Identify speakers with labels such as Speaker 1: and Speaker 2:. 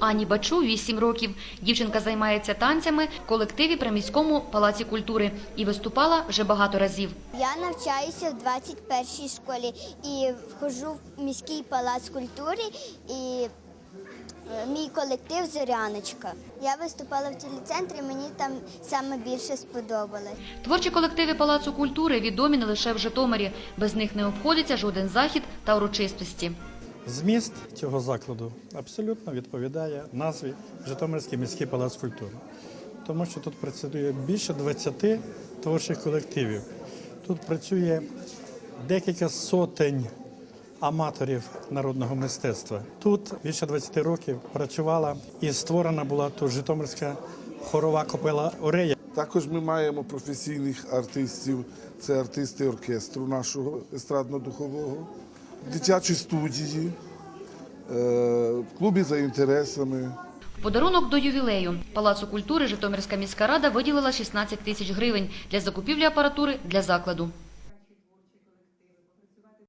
Speaker 1: Ані Бачу 8 років. Дівчинка займається танцями в колективі при міському палаці культури і виступала вже багато разів.
Speaker 2: Я навчаюся в 21-й школі і вхожу в міський палац культури і е, мій колектив Зоряночка. Я виступала в телецентрі, мені там саме більше сподобалось.
Speaker 1: Творчі колективи Палацу культури відомі не лише в Житомирі. Без них не обходиться жоден захід та урочистості.
Speaker 3: Зміст цього закладу абсолютно відповідає назві Житомирський міський палац культури, тому що тут працює більше 20 творчих колективів. Тут працює декілька сотень аматорів народного мистецтва. Тут більше 20 років працювала і створена була тут Житомирська хорова копела Орея.
Speaker 4: Також ми маємо професійних артистів, це артисти оркестру нашого естрадно-духового, дитячі студії, в клубі за інтересами.
Speaker 1: Подарунок до ювілею Палацу культури Житомирська міська рада виділила 16 тисяч гривень для закупівлі апаратури для закладу.